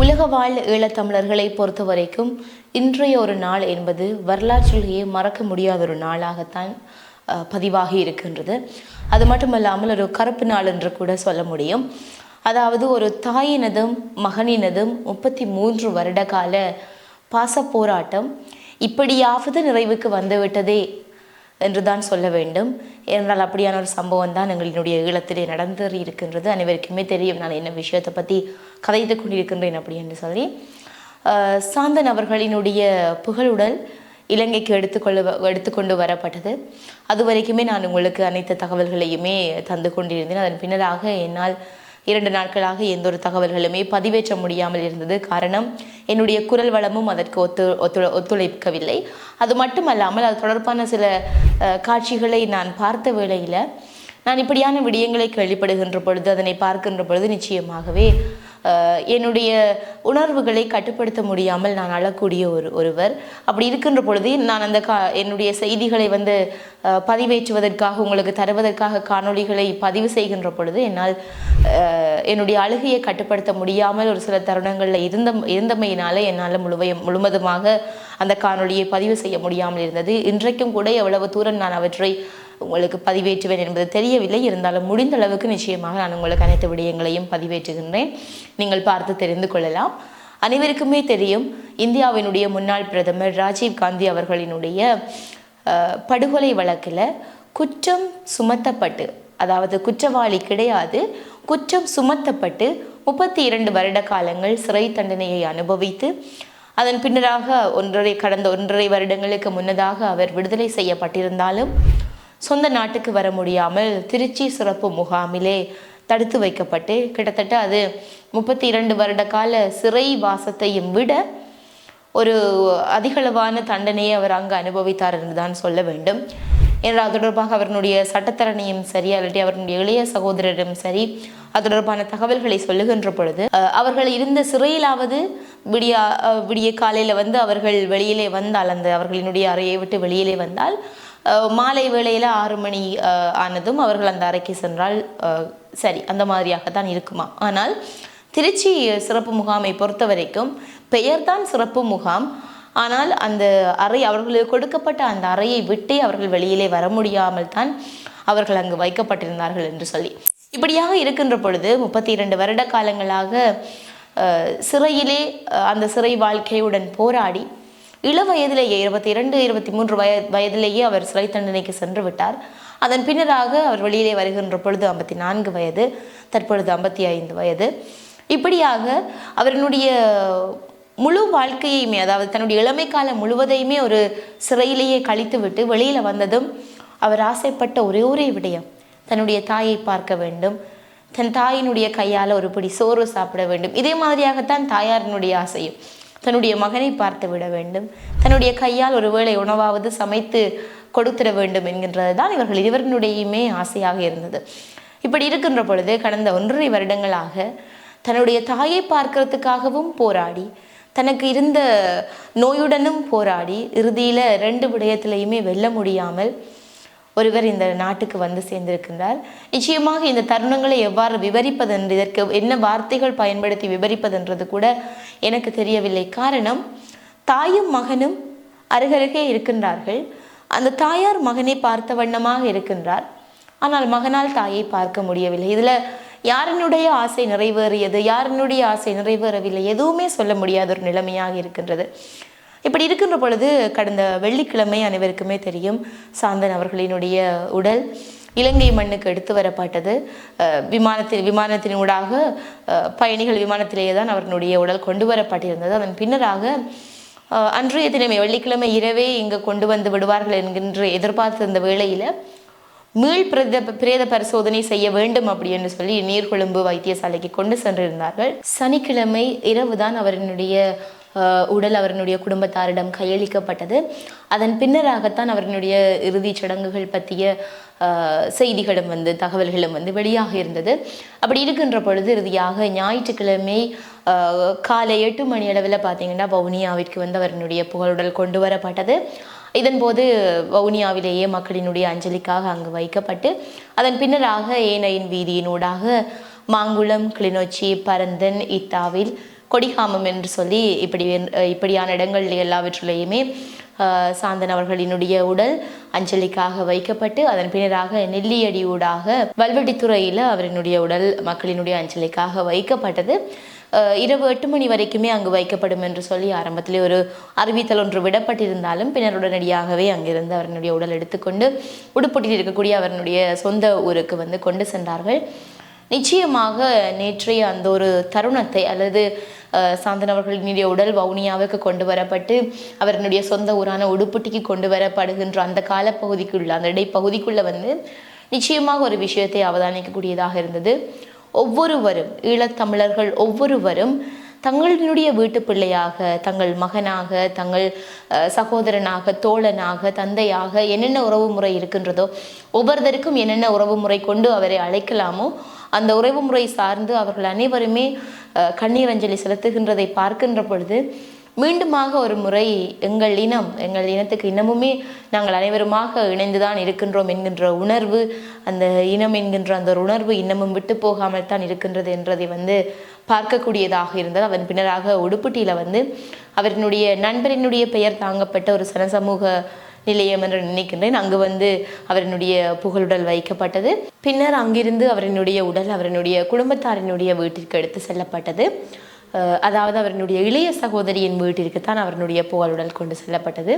உலக வாழ் ஈழத்தமிழர்களை பொறுத்த வரைக்கும் இன்றைய ஒரு நாள் என்பது வரலாற்றிலேயே மறக்க முடியாத ஒரு நாளாகத்தான் பதிவாகி இருக்கின்றது. அது மட்டுமல்லாமல் ஒரு கருப்பு நாள் என்று கூட சொல்ல முடியும். அதாவது ஒரு தாயினதும் மகனினதும் முப்பத்தி மூன்று வருட கால பாச போராட்டம் இப்படியாவது நிறைவுக்கு வந்துவிட்டதே என்று தான் சொல்ல வேண்டும். ஏனென்றால் அப்படியான ஒரு சம்பவம் தான் எங்களினுடைய ஈழத்திலே நடந்து இருக்கின்றது. அனைவருக்குமே தெரியும் நான் என்ன விஷயத்தை பற்றி கதைத்து கொண்டிருக்கின்றேன் அப்படி என்று சொல்லி. சாந்தன் அவர்களினுடைய புகழுடல் இலங்கைக்கு எடுத்துக்கொள்ள எடுத்துக்கொண்டு வரப்பட்டது. அது வரைக்குமே நான் உங்களுக்கு அனைத்து தகவல்களையுமே தந்து கொண்டிருந்தேன். அதன் பின்னராக என்னால் இரண்டு நாட்களாக எந்த ஒரு தகவல்களுமே பதிவேற்ற முடியாமல் இருந்தது. காரணம் என்னுடைய குரல் வளமும் அதற்கு ஒத்து ஒத்து ஒத்துழைக்கவில்லை. அது மட்டுமல்லாமல் அது தொடர்பான சில காட்சிகளை நான் பார்த்த வேளையில் நான் இப்படியான விடயங்களை கேள்விப்படுகின்ற பொழுது அதனை பார்க்கின்ற பொழுது நிச்சயமாகவே என்னுடைய உணர்வுகளை கட்டுப்படுத்த முடியாமல் நான் அழக்கூடிய ஒரு ஒருவர். அப்படி இருக்கின்ற பொழுது நான் அந்த கா என்னுடைய செய்திகளை வந்து பதிவேற்றுவதற்காக உங்களுக்கு தருவதற்காக காணொளிகளை பதிவு செய்கின்ற பொழுது என்னால் என்னுடைய அழுகையை கட்டுப்படுத்த முடியாமல் ஒரு சில தருணங்களில் இருந்த இருந்தமையினால என்னால் முழுவையும் முழுவதுமாக அந்த காணொளியை பதிவு செய்ய முடியாமல் இருந்தது. இன்றைக்கும் கூட எவ்வளவு தூரம் நான் அவற்றை உங்களுக்கு பதிவேற்றுவேன் என்பது தெரியவில்லை. இருந்தாலும் முடிந்த அளவுக்கு நிச்சயமாக நான் உங்களுக்கு அனைத்து விடயங்களையும் பதிவேற்றுகின்றேன். நீங்கள் பார்த்து தெரிந்து கொள்ளலாம். அனைவருக்குமே தெரியும் இந்தியாவினுடைய முன்னாள் பிரதமர் ராஜீவ் காந்தி அவர்களினுடைய படுகொலை வழக்கில் குற்றம் சுமத்தப்பட்டு அதாவது குற்றவாளி கிடையாது குற்றம் சுமத்தப்பட்டு முப்பத்தி இரண்டு வருட காலங்கள் சிறை தண்டனையை அனுபவித்து அதன் பின்னராக ஒன்றரை கடந்த ஒன்றரை வருடங்களுக்கு முன்னதாக அவர் விடுதலை செய்யப்பட்டிருந்தாலும் சொந்த நாட்டுக்கு வர முடியாமல் திருச்சி சிறப்பு முகாமிலே தடுத்து வைக்கப்பட்டு கிட்டத்தட்ட அது முப்பத்தி இரண்டு வருட கால சிறை வாசத்தையும் விட ஒரு அதிகளவான தண்டனையை அவர் அங்கு அனுபவித்தார் என்று தான் சொல்ல வேண்டும். என்றால் அது தொடர்பாக அவருடைய சட்டத்தரணியும் சரி அல்லது அவருடைய இளைய சகோதரரும் சரி அது தொடர்பான தகவல்களை சொல்லுகின்ற பொழுது அவர்கள் இருந்த சிறையிலாவது விடிய விடிய காலையில் வந்து அவர்கள் வெளியிலே வந்தால் அந்த அவர்களினுடைய அறையை விட்டு வெளியிலே வந்தால் மாலை வேளையில் ஆறு மணி ஆனதும் அவர்கள் அந்த அறைக்கு சென்றால் சரி அந்த மாதிரியாகத்தான் இருக்குமா? ஆனால் திருச்சி சிறப்பு முகாமை பொறுத்த வரைக்கும் பெயர்தான் சிறப்பு முகாம். ஆனால் அந்த அறை அவர்களுக்கு கொடுக்கப்பட்ட அந்த அறையை விட்டே அவர்கள் வெளியிலே வர முடியாமல் தான் அவர்கள் அங்கு வைக்கப்பட்டிருந்தார்கள் என்று சொல்லி. இப்படியாக இருக்கின்ற பொழுது முப்பத்தி இரண்டு வருட காலங்களாக சிறையிலே அந்த சிறை வாழ்க்கையுடன் போராடி இள வயதிலேயே இருபத்தி இரண்டு இருபத்தி மூன்று வய வயதிலேயே அவர் சிறை தண்டனைக்கு சென்று விட்டார். அதன் பின்னராக அவர் வெளியிலே வருகின்ற பொழுது ஐம்பத்தி நான்கு வயது தற்பொழுது ஐம்பத்தி ஐந்து வயது. இப்படியாக அவரினுடைய முழு வாழ்க்கையுமே அதாவது தன்னுடைய இளமை காலம் முழுவதையுமே ஒரு சிறையிலேயே கழித்து விட்டு வெளியில் வந்ததும் அவர் ஆசைப்பட்ட ஒரே ஒரே விடயம் தன்னுடைய தாயை பார்க்க வேண்டும். தன் தாயினுடைய கையால் ஒரு பிடி சோறு சாப்பிட வேண்டும். இதே மாதிரியாகத்தான் தாயாரினுடைய ஆசையும். தன்னுடைய மகனை பார்த்து விட வேண்டும். தன்னுடைய கையால் ஒருவேளை உணவாவது சமைத்து கொடுத்திட வேண்டும் என்கின்றது தான் இவர்கள் இருவரினுடையுமே ஆசையாக இருந்தது. இப்படி இருக்கின்ற பொழுது கடந்த ஒன்றரை வருடங்களாக தன்னுடைய தாயை பார்க்கறதுக்காகவும் போராடி தனக்கு இருந்த நோயுடனும் போராடி இறுதியில் ரெண்டு விடயத்திலையுமே வெல்ல முடியாமல் ஒருவர் இந்த நாட்டுக்கு வந்து சேர்ந்திருக்கின்றார். நிச்சயமாக இந்த தருணங்களை எவ்வாறு விவரிப்பதென்று இதற்கு என்ன வார்த்தைகள் பயன்படுத்தி விவரிப்பதென்றது கூட எனக்கு தெரியவில்லை. காரணம் தாயும் மகனும் அருகருகே இருக்கின்றார்கள். அந்த தாயார் மகனை பார்த்த வண்ணமாக இருக்கின்றார். ஆனால் மகனால் தாயை பார்க்க முடியவில்லை. இதில் யாரினுடைய ஆசை நிறைவேறியது யாரினுடைய ஆசை நிறைவேறவில்லை எதுவுமே சொல்ல முடியாத ஒரு நிலைமையாக இருக்கின்றது. இப்படி இருக்கின்ற பொழுது கடந்த வெள்ளிக்கிழமை அனைவருக்குமே தெரியும் சாந்தன் அவர்களினுடைய உடல் இலங்கை மண்ணுக்கு எடுத்து வரப்பட்டது. விமானத்தில் விமானத்தின் ஊடாக பயணிகள் விமானத்திலேயே தான் அவர்களுடைய உடல் கொண்டு வரப்பட்டிருந்தது. அதன் பின்னராக அன்றைய தினமே வெள்ளிக்கிழமை இரவே இங்கு கொண்டு வந்து விடுவார்கள் என்கின்ற எதிர்பார்த்திருந்த வேளையில் மீள் பிரேத பிரேத பரிசோதனை செய்ய வேண்டும் அப்படி என்று சொல்லி நீர்கொழும்பு வைத்தியசாலைக்கு கொண்டு சென்றிருந்தார்கள். சனிக்கிழமை இரவுதான் அவரினுடைய உடல் அவரினுடைய குடும்பத்தாரிடம் கையளிக்கப்பட்டது. அதன் பின்னராகத்தான் அவரினுடைய இறுதிச் சடங்குகள் பற்றிய செய்திகளும் வந்து தகவல்களும் வந்து வெளியாக இருந்தது. அப்படி இருக்கின்ற பொழுது இறுதியாக ஞாயிற்றுக்கிழமை காலை எட்டு மணி அளவில் பார்த்தீங்கன்னா வவுனியாவிற்கு வந்து அவரினுடைய புகழுடல் கொண்டு வரப்பட்டது. இதன்போது வவுனியாவிலேயே மக்களினுடைய அஞ்சலிக்காக அங்கு வைக்கப்பட்டு அதன் பின்னராக ஏனையின் வீதியினூடாக மாங்குளம் கிளிநொச்சி பரந்தன் இத்தாவில் கொடிகாமம் என்று சொல்லி இப்படி இப்படியான இடங்கள் எல்லாவற்றிலேயுமே சாந்தன் அவர்களினுடைய உடல் அஞ்சலிக்காக வைக்கப்பட்டு அதன் பின்னராக நெல்லியடி ஊடாக வல்வெட்டித்துறையில் அவரினுடைய உடல் மக்களினுடைய அஞ்சலிக்காக வைக்கப்பட்டது. அஹ், இரவு எட்டு மணி வரைக்குமே அங்கு வைக்கப்படும் என்று சொல்லி ஆரம்பத்திலே ஒரு அறிவித்தல் ஒன்று விடப்பட்டிருந்தாலும் பின்னர் உடனடியாகவே அங்கிருந்து அவரினுடைய உடல் எடுத்துக்கொண்டு உடுப்பட்டியில் இருக்கக்கூடிய அவரினுடைய சொந்த ஊருக்கு வந்து கொண்டு சென்றார்கள். நிச்சயமாக நேற்றைய அந்த ஒரு தருணத்தை அல்லது சாந்தன் அவர்களினுடைய உடல் வவுனியாவுக்கு கொண்டு வரப்பட்டு அவரினுடைய சொந்த ஊரான உடுப்பட்டிக்கு கொண்டு வரப்படுகின்ற அந்த காலப்பகுதிக்குள்ள அந்த இடைப்பகுதிக்குள்ள வந்து நிச்சயமாக ஒரு விஷயத்தை அவதானிக்கக்கூடியதாக இருந்தது. ஒவ்வொருவரும் ஈழத்தமிழர்கள் ஒவ்வொருவரும் தங்களினுடைய வீட்டு பிள்ளையாக தங்கள் மகனாக தங்கள் சகோதரனாக தோழனாக தந்தையாக என்னென்ன உறவு முறை இருக்கின்றதோ ஒவ்வொருத்தருக்கும் என்னென்ன உறவு முறை கொண்டு அவரை அழைக்கலாமோ அந்த உறவு முறை சார்ந்து அவர்கள் அனைவருமே கண்ணீர் அஞ்சலி செலுத்துகின்றதை பார்க்கின்ற பொழுது மீண்டுமாக ஒரு முறை எங்கள் இனம் எங்கள் இனத்துக்கு இன்னமுமே நாங்கள் அனைவருமாக இணைந்துதான் இருக்கின்றோம் என்கின்ற உணர்வு அந்த இனம் என்கின்ற அந்த ஒரு உணர்வு இன்னமும் விட்டு போகாமல் தான் இருக்கின்றது என்றதை வந்து பார்க்கக்கூடியதாக இருந்தது. அதன் பின்னராக உடுப்புட்டியில் வந்து அவரினுடைய நண்பரினுடைய பெயர் தாங்கப்பட்ட ஒரு சனசமூக நிலையம் என்று நினைக்கின்றேன். அங்கு வந்து அவரினுடைய புகழுடல் வைக்கப்பட்டது. பின்னர் அங்கிருந்து அவரினுடைய உடல் அவரினுடைய குடும்பத்தாரினுடைய வீட்டிற்கு எடுத்து செல்லப்பட்டது. அதாவது அவரினுடைய இளைய சகோதரியின் வீட்டிற்கு தான் அவரினுடைய புகழுடல் கொண்டு செல்லப்பட்டது.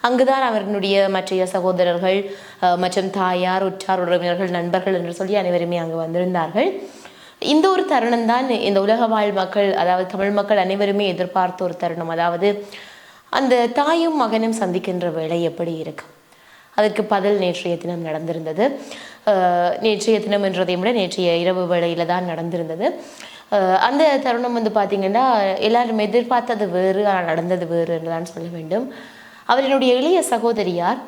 அங்குதான் அவரினுடைய மற்றைய சகோதரர்கள் அஹ் மற்றும் தாயார் உற்றார் உறவினர்கள் நண்பர்கள் என்று சொல்லி அனைவருமே அங்கு வந்திருந்தார்கள். இந்த ஒரு தருணம் தான் இந்த உலக வாழ் மக்கள் அதாவது தமிழ் மக்கள் அனைவருமே எதிர்பார்த்த ஒரு தருணம். அதாவது அந்த தாயும் மகனும் சந்திக்கின்ற வேலை எப்படி இருக்கும்? அதற்கு பதில் நேற்றைய தினம் நடந்திருந்தது. நேற்றைய தினம் என்றதையும் விட நேற்றைய இரவு வேளையில் தான் நடந்திருந்தது. அந்த தருணம் வந்து பார்த்திங்கன்னா எல்லாரும் எதிர்பார்த்தது வேறு நடந்தது வேறு என்று தான் சொல்ல வேண்டும். அவரினுடைய இளைய சகோதரியார்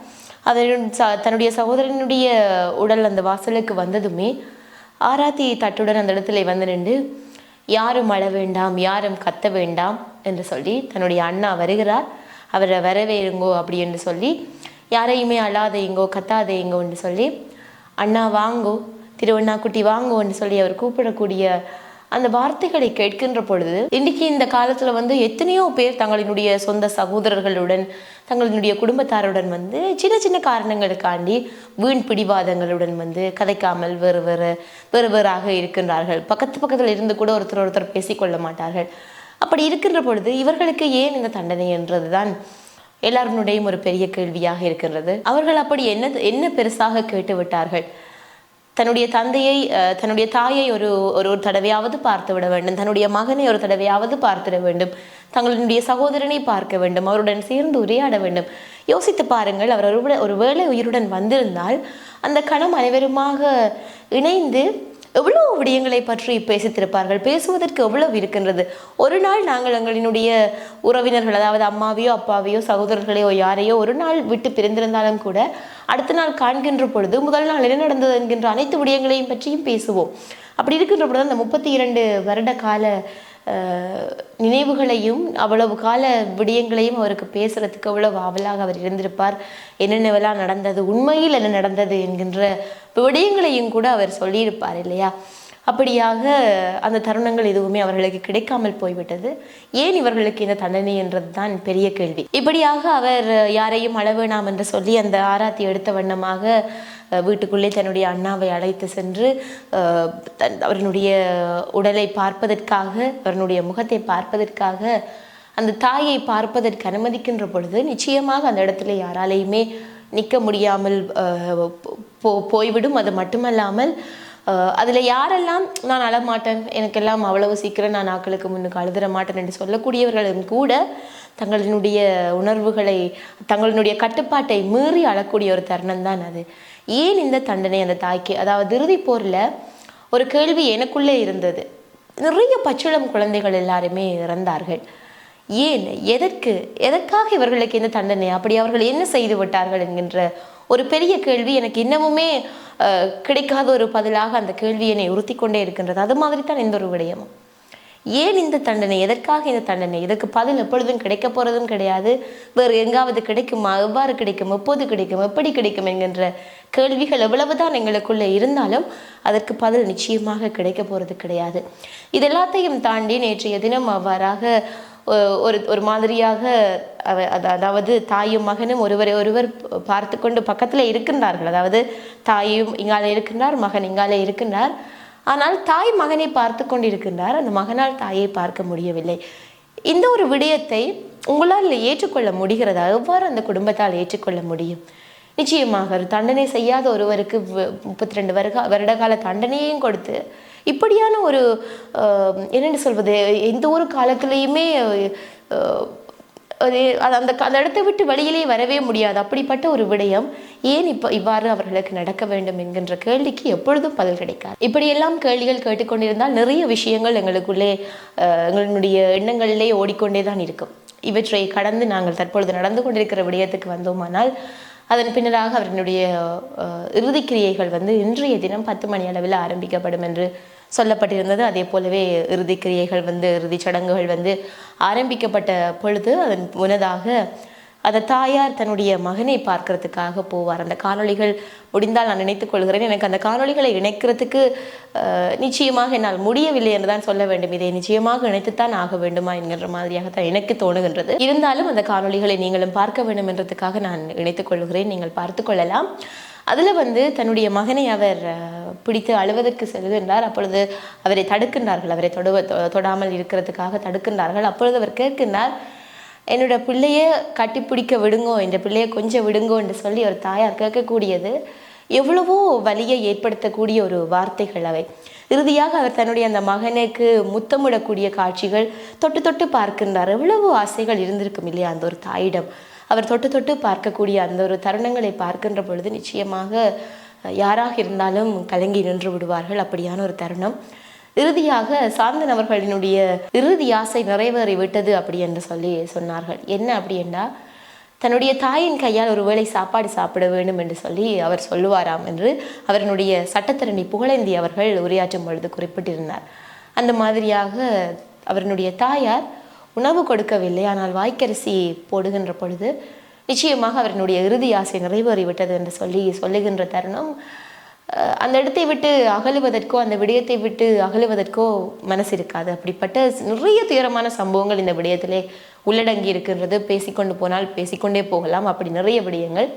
அவரின் ச- தன்னுடைய சகோதரனுடைய உடல் அந்த வாசலுக்கு வந்ததுமே ஆராத்தி தட்டுடன் அந்த இடத்துல வந்து நின்று யாரும் அழ வேண்டாம் யாரும் கத்த வேண்டாம் என்று சொல்லி தன்னுடைய அண்ணா வருகிறார். அவரை வரவேறுங்கோ அப்படி என்று சொல்லி யாரையுமே அழாதையுங்கோ கத்தாதையுங்கோன்னு சொல்லி அண்ணா வாங்கோ திருவண்ணாக்குட்டி வாங்கோன்னு சொல்லி அவர் கூப்பிடக்கூடிய அந்த வார்த்தைகளை கேட்கின்ற பொழுது இன்றைக்கு இந்த காலத்தில் வந்து எத்தனையோ பேர் தங்களினுடைய சொந்த சகோதரர்களுடன் தங்களினுடைய குடும்பத்தாருடன் வந்து சின்ன சின்ன காரணங்களுக்காண்டி வீண் பிடிவாதங்களுடன் வந்து கதைக்காமல் வேறு வேறு வேறு வேறாக இருக்கின்றார்கள். பக்கத்து பக்கத்தில் இருந்து கூட ஒருத்தர் ஒருத்தர் பேசிக்கொள்ள மாட்டார்கள். அப்படி இருக்கின்ற பொழுது இவர்களுக்கு ஏன் இந்த தண்டனை என்றதுதான் எல்லாருடையும் ஒரு பெரிய கேள்வியாக இருக்கின்றது. அவர்கள் அப்படி என்ன என்ன பெருசாக கேட்டு விட்டார்கள் தன்னுடைய தந்தையை தன்னுடைய தாயை ஒரு ஒரு ஒரு தடவையாவது பார்த்து விட வேண்டும். தன்னுடைய மகனை ஒரு தடவையாவது பார்த்துட வேண்டும். தங்களுடைய சகோதரனை பார்க்க வேண்டும். அவருடன் சேர்ந்து உரையாட வேண்டும். யோசித்து பாருங்கள் அவர் ஒரு ஒரு வேளை உயிருடன் வந்திருந்தால் அந்த கணம் அனைவருமாக இணைந்து எவ்வளவு விடயங்களை பற்றி பேசித்திருப்பார்கள்? பேசுவதற்கு எவ்வளவு இருக்கின்றது? ஒரு நாள் நாங்கள் எங்களினுடைய உறவினர்கள் அதாவது அம்மாவையோ அப்பாவையோ சகோதரர்களையோ யாரையோ ஒரு நாள் விட்டு பிரிந்திருந்தாலும் கூட அடுத்த நாள் காண்கின்ற பொழுது முதல் நாள் என்ன நடந்தது என்கின்ற அனைத்து விடயங்களையும் பற்றியும் பேசுவோம். அப்படி இருக்கின்ற பொழுது அந்த முப்பத்தி இரண்டு வருட கால நினைவுகளையும் அவ்வளவு கால விடயங்களையும் அவருக்கு பேசுறதுக்கு அவ்வளவு ஆவலாக அவர் இருந்திருப்பார்? என்னென்னவெல்லாம் நடந்தது? உண்மையில் என்ன நடந்தது? என்கின்ற விடயங்களையும் கூட அவர் சொல்லியிருப்பார் இல்லையா? அப்படியாக அந்த தருணங்கள் எதுவுமே அவர்களுக்கு கிடைக்காமல் போய்விட்டது. ஏன் இவர்களுக்கு இந்த தண்டனை என்றது தான் பெரிய கேள்வி. இப்படியாக அவர் யாரையும் அளவேணாம் என்று சொல்லி அந்த ஆராத்தி எடுத்த வண்ணமாக வீட்டுக்குள்ளே தன்னுடைய அண்ணாவை அழைத்து சென்று தன் அவர்களுடைய உடலை பார்ப்பதற்காக அவர்களுடைய முகத்தை பார்ப்பதற்காக அந்த தாயை பார்ப்பதற்கு அனுமதிக்கின்ற பொழுது நிச்சயமாக அந்த இடத்துல யாராலையுமே நிற்க முடியாமல் போ போய்விடும். அது மட்டுமல்லாமல் அதில் யாரெல்லாம் நான் அழமாட்டேன் எனக்கெல்லாம் அவ்வளவு சீக்கிரம் நான் நாக்களுக்கு முன்னுக்கு அழுதுற மாட்டேன் என்று சொல்லக்கூடியவர்களும் கூட தங்களினுடைய உணர்வுகளை தங்களினுடைய கட்டுப்பாட்டை மீறி அழக்கூடிய ஒரு தருணம் தான் அது. ஏன் இந்த தண்டனை அந்த தாய்க்கு? அதாவது இறுதி போரில் ஒரு கேள்வி எனக்குள்ளே இருந்தது. நிறைய பச்சிளம் குழந்தைகள் எல்லாருமே இறந்தார்கள். ஏன் எதற்கு எதற்காக இவர்களுக்கு இந்த தண்டனை? அப்படி அவர்கள் என்ன செய்து விட்டார்கள் என்கின்ற ஒரு பெரிய கேள்வி எனக்கு இன்னமுமே அஹ், கிடைக்காத ஒரு பதிலாக அந்த கேள்வி என்னை உறுத்தி கொண்டே இருக்கின்றது. அது மாதிரி தான் இந்த ஒரு விடயமும். ஏன் இந்த தண்டனை? எதற்காக இந்த தண்டனை? இதற்கு பதில் எப்பொழுதும் கிடைக்க போகிறதும் கிடையாது. வேறு எங்காவது கிடைக்குமா? எவ்வாறு கிடைக்கும்? எப்போது கிடைக்கும்? எப்படி கிடைக்கும்? என்கின்ற கேள்விகள் எவ்வளவுதான் எங்களுக்குள்ளே இருந்தாலும் அதற்கு பதில் நிச்சயமாக கிடைக்க போகிறது கிடையாது. இது எல்லாத்தையும் தாண்டி நேற்றைய தினம் அவ்வாறாக ஒரு ஒரு மாதிரியாக அதாவது தாயும் மகனும் ஒருவரை ஒருவர் பார்த்து கொண்டு பக்கத்தில் இருக்கின்றார்கள். அதாவது தாயும் இங்காலே இருக்கின்றார் மகன் இங்காலே இருக்கின்றார். ஆனால் தாய் மகனை பார்த்து கொண்டிருக்கின்றார். அந்த மகனால் தாயை பார்க்க முடியவில்லை. இந்த ஒரு விடயத்தை உங்களால் ஏற்றுக்கொள்ள முடிகிறதா? எவ்வாறு அந்த குடும்பத்தால் ஏற்றுக்கொள்ள முடியும்? நிச்சயமாக ஒரு தண்டனை செய்யாத ஒருவருக்கு முப்பத்தி ரெண்டு வருக வருடகால தண்டனையையும் கொடுத்து இப்படியான ஒரு அஹ், என்னென்னு சொல்வது எந்த ஒரு காலத்துலேயுமே அது அந்த அந்த இடத்தை விட்டு வெளியிலே வரவே முடியாது. அப்படிப்பட்ட ஒரு விடயம் ஏன் இப்போ இவ்வாறு அவர்களுக்கு நடக்க வேண்டும் என்கின்ற கேள்விக்கு எப்பொழுதும் பதில் கிடைக்காது. இப்படியெல்லாம் கேள்விகள் கேட்டுக்கொண்டிருந்தால் நிறைய விஷயங்கள் எங்களுக்குள்ளே எங்களுடைய எண்ணங்களிலே ஓடிக்கொண்டே தான் இருக்கும். இவற்றை கடந்து நாங்கள் தற்பொழுது நடந்து கொண்டிருக்கிற விடயத்துக்கு வந்தோமானால் அதன் பின்னராக அவர்களுடைய அஹ், இறுதிக்கிரியைகள் வந்து இன்றைய தினம் பத்து மணி அளவில் ஆரம்பிக்கப்படும் என்று சொல்லப்பட்டிருந்தது. அதே போலவே இறுதிக்கிரியைகள் வந்து இறுதி சடங்குகள் வந்து ஆரம்பிக்கப்பட்ட பொழுது அதன் முன்னதாக அந்த தாயார் தன்னுடைய மகனை பார்க்கறதுக்காக போவார். அந்த காணொளிகள் முடிந்தால் நான் நினைத்துக் கொள்கிறேன். எனக்கு அந்த காணொளிகளை இணைக்கிறதுக்கு நிச்சயமாக என்னால் முடியவில்லை என்று தான் சொல்ல வேண்டும். இதை நிச்சயமாக இணைத்துத்தான் ஆக வேண்டுமா என்கின்ற மாதிரியாக தான் எனக்கு தோணுகின்றது. இருந்தாலும் அந்த காணொளிகளை நீங்களும் பார்க்க வேண்டும் என்றதுக்காக நான் இணைத்துக் கொள்கிறேன். நீங்கள் பார்த்து கொள்ளலாம். அதில் வந்து தன்னுடைய மகனை அவர் பிடித்து அழுவதற்கு செல்கின்றார் அப்பொழுது அவரை தடுக்கின்றார்கள். அவரை தொடுவ தொ- தொடாமல் இருக்கிறதுக்காக தடுக்கின்றார்கள். அப்பொழுது அவர் கேட்கின்றார் என்னோட பிள்ளைய கட்டிப்பிடிக்க விடுங்கோ என்ற பிள்ளையை கொஞ்சம் விடுங்கோ என்று சொல்லி ஒரு தாயார் கேட்கக்கூடியது. எவ்வளவோ வலியை ஏற்படுத்தக்கூடிய ஒரு வார்த்தைகள் அவை. இறுதியாக அவர் தன்னுடைய அந்த மகனுக்கு முத்தமிடக்கூடிய காட்சிகள் தொட்டு தொட்டு பார்க்கின்றார். எவ்வளவோ ஆசைகள் இருந்திருக்கும் இல்லையா அந்த ஒரு தாயிடம். அவர் தொட்டு தொட்டு பார்க்கக்கூடிய அந்த ஒரு தருணங்களை பார்க்கின்ற பொழுது நிச்சயமாக யாராக இருந்தாலும் கலங்கி நின்று விடுவார்கள். அப்படியான ஒரு தருணம். இறுதியாக சாந்தன் அவர்களினுடைய இறுதி ஆசை நிறைவேறி விட்டது அப்படி என்று சொல்லி சொன்னார்கள். என்ன அப்படி என்றால் தன்னுடைய தாயின் கையால் ஒரு வேளை சாப்பாடு சாப்பிட வேண்டும் என்று சொல்லி அவர் சொல்லுவாராம் என்று அவரனுடைய சட்டத்திரணி புகழேந்தி அவர்கள் உரையாற்றும் பொழுது குறிப்பிட்டிருந்தார். அந்த மாதிரியாக அவரனுடைய தாயார் உணவு கொடுக்கவில்லை. ஆனால் வாய்க்கரிசி போடுகின்ற பொழுது நிச்சயமாக அவரினுடைய இறுதி ஆசை நிறைவேறிவிட்டது என்று சொல்லி சொல்லுகின்ற தருணம். அந்த இடத்தை விட்டு அகலுவதற்கோ அந்த விடயத்தை விட்டு அகலுவதற்கோ மனசு இருக்காது. அப்படிப்பட்ட நிறைய துயரமான சம்பவங்கள் இந்த விடயத்திலே உள்ளடங்கி இருக்கின்றது. பேசிக்கொண்டு போனால் பேசிக்கொண்டே போகலாம். அப்படி நிறைய விடயங்கள்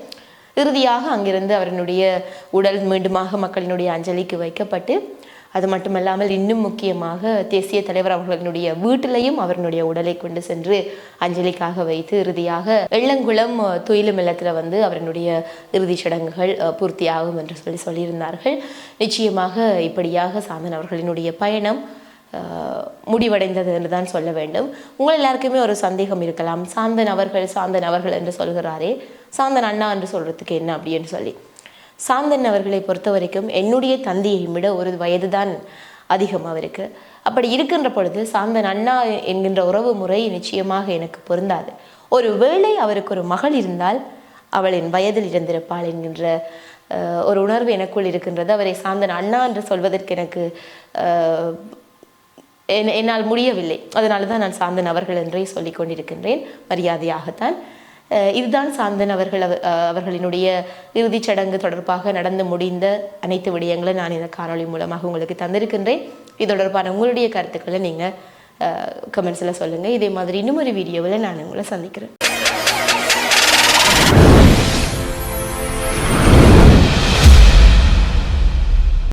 இறுதியாக அங்கிருந்து அவரினுடைய உடல் மீண்டுமாக மக்களினுடைய அஞ்சலிக்கு வைக்கப்பட்டு அது மட்டுமல்லாமல் இன்னும் முக்கியமாக தேசிய தலைவர் அவர்களினுடைய வீட்டிலையும் அவர்களுடைய உடலை கொண்டு சென்று அஞ்சலிக்காக வைத்து இறுதியாக எள்ளங்குளம் அஹ், துயிலும் இல்லத்தில் வந்து அவரினுடைய இறுதிச் சடங்குகள் பூர்த்தியாகும் என்று சொல்லி சொல்லியிருந்தார்கள். நிச்சயமாக இப்படியாக சாந்தன் அவர்களினுடைய பயணம் முடிவடைந்தது என்று தான் சொல்ல வேண்டும். உங்கள் எல்லாருக்குமே ஒரு சந்தேகம் இருக்கலாம். சாந்தன் அவர்கள் சாந்தன் அவர்கள் என்று சொல்கிறாரே. சாந்தன் அண்ணா என்று சொல்கிறதுக்கு என்ன அப்படின்னு சொல்லி. சாந்தன் அவர்களை பொறுத்த வரைக்கும் என்னுடைய தந்தையை விட ஒரு வயது தான் அதிகம் அவருக்கு. அப்படி இருக்கின்ற பொழுது சாந்தன் அண்ணா என்கின்ற உறவு முறை நிச்சயமாக எனக்கு பொருந்தாது. ஒரு வேளை அவருக்கு ஒரு மகள் இருந்தால் அவளின் வயதில் இருந்திருப்பாள் என்கின்ற ஒரு உணர்வு எனக்குள் இருக்கின்றது. அவரை சாந்தன் அண்ணா என்று சொல்வதற்கு எனக்கு என்- என்னால் முடியவில்லை. அதனால தான் நான் சாந்தன் அவர்கள் என்றே சொல்லிக் கொண்டிருக்கின்றேன். மரியாதையாகத்தான் இதுதான் சாந்தன் அவர்கள் அவ- அவர்களினுடைய இறுதிச் சடங்கு தொடர்பாக நடந்து முடிந்த அனைத்து விடயங்களை நான் இந்த காணொலி மூலமாக உங்களுக்கு தந்திருக்கின்றேன். இது தொடர்பான உங்களுடைய கருத்துக்களை நீங்கள் கமெண்ட்ஸில் சொல்லுங்கள் இதே மாதிரி இன்னும் ஒரு வீடியோவில் நான் உங்களை சந்திக்கிறேன்.